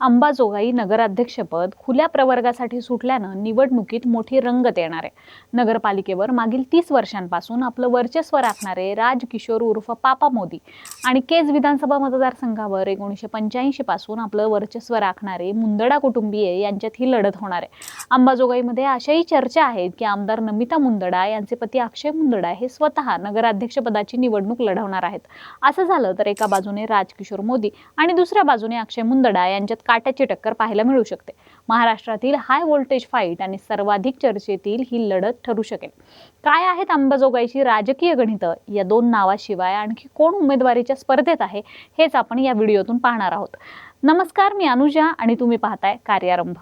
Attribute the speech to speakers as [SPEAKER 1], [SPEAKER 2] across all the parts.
[SPEAKER 1] अंबाजोगाई नगराध्यक्षपद खुल्या प्रवर्गासाठी सुटल्यानं निवडणुकीत मोठी रंगत येणार आहे. नगरपालिकेवर मागील तीस वर्षांपासून आपलं वर्चस्व राखणारे राजकिशोर उर्फ पापा मोदी आणि केज विधानसभा मतदारसंघावर एकोणीसशे पंच्याऐंशी पासून आपलं वर्चस्व राखणारे मुंदडा कुटुंबीय यांच्यात ही लढत होणार आहे. अंबाजोगाईमध्ये अशाही चर्चा आहेत की आमदार नमिता मुंदडा यांचे पती अक्षय मुंदडा हे स्वतः नगराध्यक्षपदाची निवडणूक लढवणार आहेत. असं झालं तर एका बाजूने राजकिशोर मोदी आणि दुसऱ्या बाजूने अक्षय मुंदडा यांच्यात काट्याची टक्कर पाहायला मिळू शकते. महाराष्ट्रातील हाय व्होल्टेज फाईट आणि सर्वाधिक चर्चेतील ही लढत ठरू शकेल. काय आहेत अंबाजोगाईची राजकीय गणितं? या दोन नावाशिवाय आणखी कोण उमेदवारीच्या स्पर्धेत आहे हेच आपण या व्हिडिओतून पाहणार आहोत. नमस्कार मी अनुजा आणि तुम्ही पाहताय कार्यारंभ.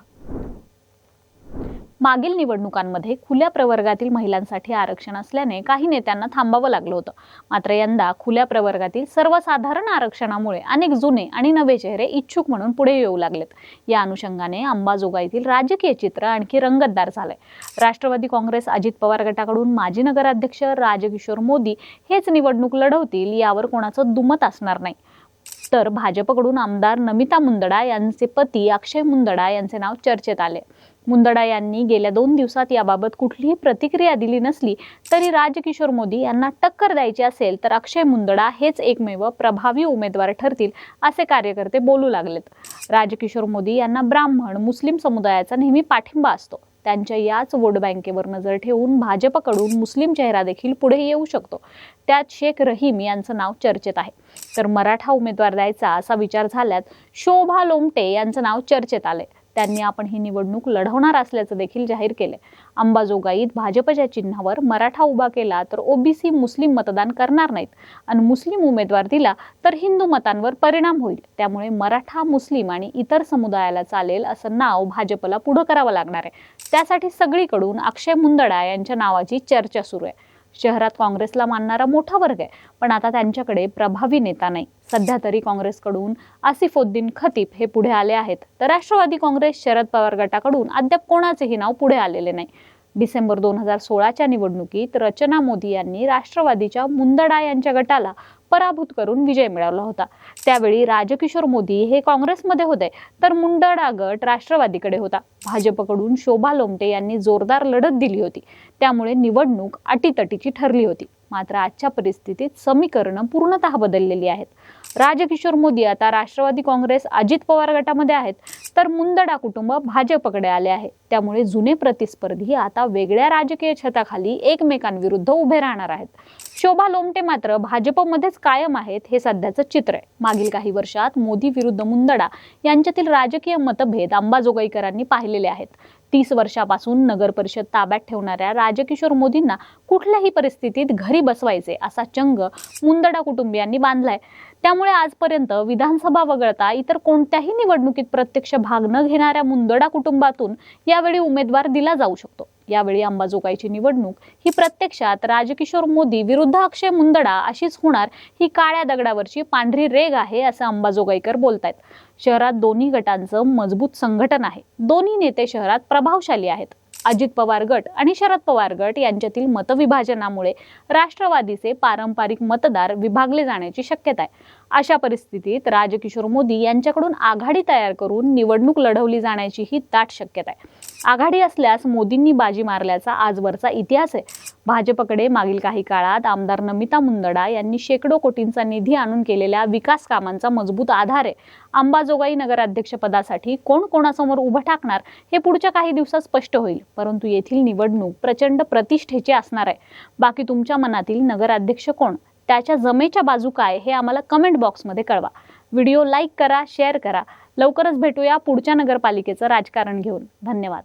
[SPEAKER 1] मागील निवडणुकांमध्ये खुल्या प्रवर्गातील महिलांसाठी आरक्षण असल्याने काही नेत्यांना थांबावं लागलं होतं. मात्र यंदा खुल्या प्रवर्गातील सर्वसाधारण आरक्षणामुळे अनेक जुने आणि नवे चेहरे इच्छुक म्हणून पुढे येऊ लागलेत. या अनुषंगाने अंबाजोगाईतील राजकीय चित्र आणखी रंगतदार झालंय. राष्ट्रवादी काँग्रेस अजित पवार गटाकडून माजी नगराध्यक्ष राजकिशोर मोदी हेच निवडणूक लढवतील यावर कोणाचं दुमत असणार नाही. तर भाजपकडून आमदार नमिता मुंदडा यांचे पती अक्षय मुंदडा यांचे नाव चर्चेत आले. मुंदडा यांनी गेल्या दोन दिवसात याबाबत कुठलीही प्रतिक्रिया दिली नसली तरी राजकिशोर मोदी यांना टक्कर द्यायची असेल तर अक्षय मुंदडा हेच एकमेव प्रभावी उमेदवार ठरतील असे कार्यकर्ते बोलू लागलेत. राजकिशोर मोदी यांना ब्राह्मण मुस्लिम समुदायाचा नेहमी पाठिंबा असतो. त्यांच्या याच वोट बँकेवर नजर ठेवून भाजपकडून मुस्लिम चेहरा देखील पुढे येऊ शकतो. त्यात शेख रहीम यांचं नाव चर्चेत आहे. तर मराठा उमेदवार द्यायचा असा विचार झाल्यात शोभा लोमटे यांचं नाव चर्चेत आले त्यांनी आपण ही निवडणूक लढवणार असल्याचं देखील जाहीर केले अंबाजोगाईत भाजपच्या चिन्हावर मराठा उभा केला तर ओबीसी मुस्लिम मतदान करणार नाहीत. आणि मुस्लिम उमेदवार दिला तर हिंदू मतांवर परिणाम होईल. त्यामुळे मराठा मुस्लिम आणि इतर समुदायाला चालेल असं नाव भाजपला पुढं करावं लागणार आहे. त्यासाठी सगळीकडून अक्षय मुंदडा यांच्या नावाची चर्चा सुरू आहे. शहरात काँग्रेसला मानणारा मोठा वर्ग आहे. पण आता त्यांच्याकडे प्रभावी नेता नाही. सध्या तरी काँग्रेसकडून आसिफुद्दीन खतीब हे पुढे आले आहेत. तर राष्ट्रवादी काँग्रेस शरद पवार गटाकडून अद्याप कोणाचेही नाव पुढे आलेले नाही. डिसेंबर दोन हजार सोळाच्या निवडणुकीत रचना मोदी यांनी राष्ट्रवादीच्या मुंदडा यांच्या गटाला पराभूत करून विजय मिळवला होता. त्यावेळी राजकिशोर मोदी हे काँग्रेसमध्ये होते तर मुंडडा गट राष्ट्रवादीकडे होता. भाजपकडून शोभा लोमटे यांनी जोरदार लढत दिली होती. त्यामुळे निवडणूक अटीतटीची ठरली होती. मात्र आजच्या परिस्थितीत समीकरणं पूर्णतः बदललेली आहेत. राजकिशोर मोदी आता राष्ट्रवादी काँग्रेस अजित पवार गटामध्ये आहेत. तर मुंदडा कुटुंब भाजपकडे आले आहे. त्यामुळे जुने प्रतिस्पर्धी आता वेगळ्या राजकीय छताखाली एकमेकांविरुद्ध उभे राहणार आहेत. शोभा लोमटे मात्र भाजपमध्येच कायम आहेत हे सध्याचं चित्र आहे. मागील काही वर्षात मोदी विरुद्ध मुंदडा यांच्यातील राजकीय मतभेद अंबाजोगाईकरांनी पाहिलेले आहेत. तीस वर्षापासून नगर परिषद ताब्यात ठेवणाऱ्या राजकिशोर मोदींना कुठल्याही परिस्थितीत घरी बसवायचे असा चंग मुंदडा कुटुंबियांनी बांधलाय. त्यामुळे आजपर्यंत विधानसभा वगळता इतर कोणत्याही निवडणुकीत प्रत्यक्ष भाग न घेणाऱ्या मुंदडा कुटुंबातून यावेळी उमेदवार दिला जाऊ शकतो. यावेळी अंबाजोगाईची निवडणूक ही प्रत्यक्षात राजकिशोर मोदी विरुद्ध अक्षय मुंदडा अशीच होणार ही काळ्या दगडावरची पांढरी रेग आहे असं अंबाजोगाईकर बोलतायत. शहरात दोन्ही गटांचं मजबूत संघटन आहे. दोन्ही नेते शहरात प्रभावशाली आहेत. अजित पवार गट आणि शरद पवार गट यांच्यातील मतविभाजनामुळे राष्ट्रवादीचे पारंपरिक मतदार विभागले जाण्याची शक्यता आहे. अशा परिस्थितीत राजकिशोर मोदी यांच्याकडून आघाडी तयार करून निवडणूक लढवली जाण्याची ही दाट शक्यता आहे. आघाडी असल्यास मोदींनी बाजी मारल्याचा आजवरचा इतिहास आहे. भाजपकडे मागील काही काळात आमदार नमिता मुंदडा यांनी शेकडो कोटींचा निधी आणून केलेल्या विकास कामांचा मजबूत आधार आहे. अंबाजोगाई नगराध्यक्षपदासाठी कोण कोणासमोर उभं टाकणार हे पुढच्या काही दिवसात स्पष्ट होईल. परंतु येथील निवडणूक प्रचंड प्रतिष्ठेची असणार आहे. बाकी तुमच्या मनातील नगराध्यक्ष कोण? त्याच्या जमेच्या बाजू काय? हे आम्हाला कमेंट बॉक्समध्ये कळवा. व्हिडिओ लाईक करा शेअर करा. लवकरच भेटूया पुढच्या नगरपालिकेचं राजकारण घेऊन. धन्यवाद.